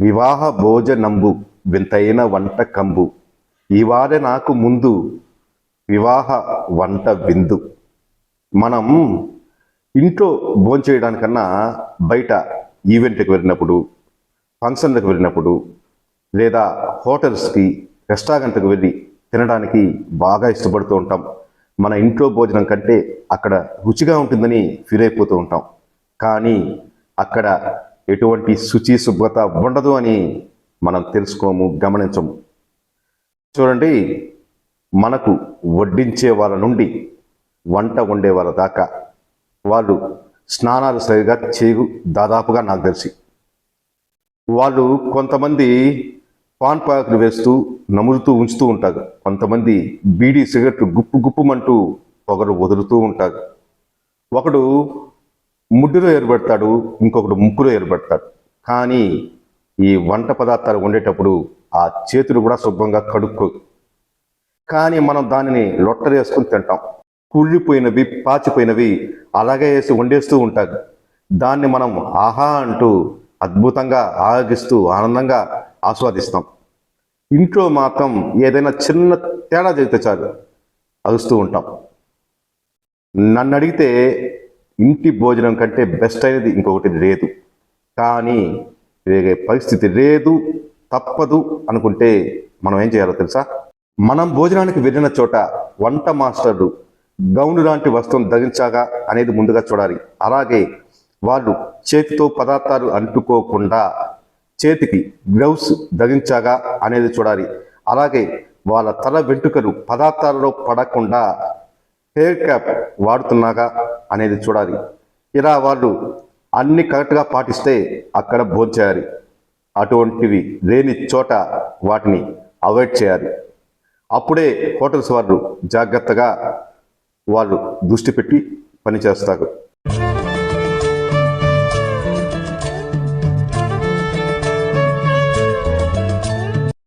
వివాహ భోజనంబు వింతైన వంట కంబు ఇవాడే నాకు ముందు వివాహ వంట విందు. మనం ఇంట్లో భోంచేయడానికన్నా బయట ఈవెంట్కి వెళ్ళినప్పుడు ఫంక్షన్లకు వెళ్ళినప్పుడు లేదా హోటల్స్కి రెస్టారెంట్కి వెళ్ళి తినడానికి బాగా ఇష్టపడుతూ ఉంటాం. మన ఇంట్లో భోజనం కంటే అక్కడ రుచిగా ఉంటుందని ఫీల్ అయిపోతూ ఉంటాం. కానీ అక్కడ ఎటువంటి శుచి శుభ్రత ఉండదు అని మనం తెలుసుకోము గమనించము. చూడండి మనకు వడ్డించే వాళ్ళ నుండి వంట వండే వాళ్ళ దాకా వాళ్ళు స్నానాలు సరిగా చేయు దాదాపుగా నాకు తెలిసి. వాళ్ళు కొంతమంది పాన్ పాకులు వేస్తూ నములుతూ ఉంచుతూ ఉంటారు. కొంతమంది బీడీ సిగరెట్లు గుప్పు గుప్పుమంటూ ఒకరు వదులుతూ ఉంటారు. ఒకడు ముడ్డులో ఏర్పడతాడు ఇంకొకడు ముక్కులో ఏర్పడతాడు. కానీ ఈ వంట పదార్థాలు వండేటప్పుడు ఆ చేతులు కూడా శుభ్రంగా కడుక్కో. కానీ మనం దానిని లొట్టలు వేసుకుని తింటాం. కుళ్ళిపోయినవి పాచిపోయినవి అలాగే వేసి వండేస్తూ ఉంటారు. దాన్ని మనం ఆహా అంటూ అద్భుతంగా ఆగిస్తూ ఆనందంగా ఆస్వాదిస్తాం. ఇంట్లో మాత్రం ఏదైనా చిన్న తేడా జరిగితే చాలు అరుస్తూ ఉంటాం. నన్ను అడిగితే ఇంటి భోజనం కంటే బెస్ట్ అయినది ఇంకొకటి లేదు. కానీ వేరే పరిస్థితి లేదు తప్పదు అనుకుంటే మనం ఏం చేయాలో తెలుసా? మనం భోజనానికి వెళ్ళిన చోట వంట మాస్టర్లు గౌను లాంటి వస్త్రం ధరించాగా అనేది ముందుగా చూడాలి. అలాగే వాళ్ళు చేతితో పదార్థాలు అంటుకోకుండా చేతికి గ్లౌస్ ధరించాగా అనేది చూడాలి. అలాగే వాళ్ళ తల వెంట్రుకలు పదార్థాలలో పడకుండా హెయిర్ క్యాప్ వాడుతున్నాగా అనేది చూడాలి. ఇలా వాళ్ళు అన్ని కరెక్ట్గా పాటిస్తే అక్కడ భోంచేయాలి అటువంటివి లేని చోట వాటిని అవాయిడ్ చేయాలి. అప్పుడే హోటల్స్ వాళ్ళు జాగ్రత్తగా వాళ్ళు దృష్టి పెట్టి పనిచేస్తారు.